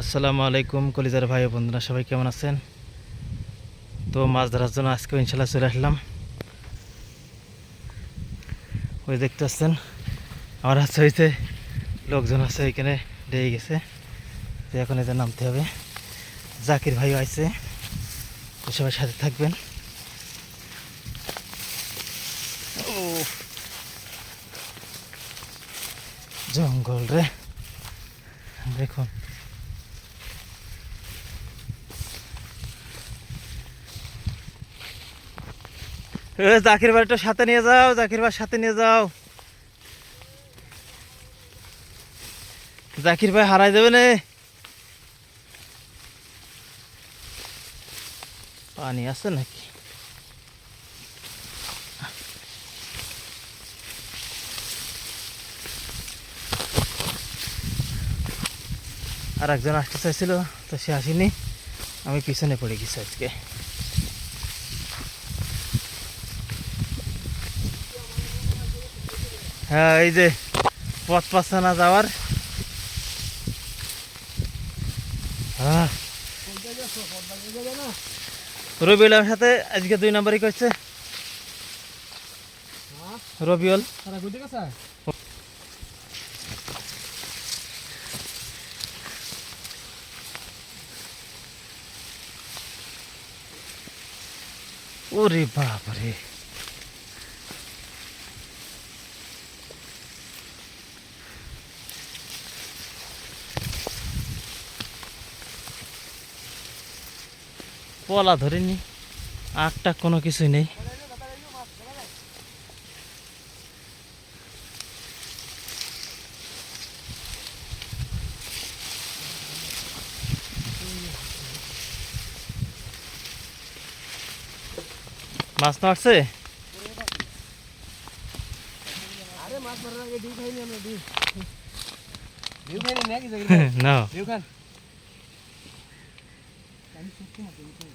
আসসালামু আলাইকুম কলিজার ভাই বন্ধুরা সবাই কেমন আছেন? তো মাছ ধরার জন্য আজকে ইনশাল্লাহ চলে আসলাম। ওই দেখতে পাচ্ছেন আমার হাতে হইতে লোকজন আছে এখানে ডেয়ে গেছে। তো এখন এদের নামতে হবে। জাকির ভাইও আছে তো সবাই সাথে থাকবেন। উফ, জঙ্গল রে। দেখুন জাকির ভাইটা সাথে নিয়ে যাও, জাকির ভাই সাথে নিয়ে যাও। জাকির ভাই হারাই দেবে না। পানি আছে নাকি? আর একজন আসতে চাইছিল, তো সে আসেনি। আমি পিছনে পড়ে গেছি আজকে। হ্যাঁ এই যে পথ পাচ্ছে না যাওয়ার রবিউল আমার সাথে আজকে দুই নম্বরই করছে। রবিউল। ওরে বাবারে পলা ধরিনি আটটা কোনো কিছুই নেই। মাছ তো আসছে আরে মাছ মারার আগে ডিউ খাইনি আমরা ডিউ ডিউ খাইনি নাকি না ডিউ খান। 이렇게해야 되.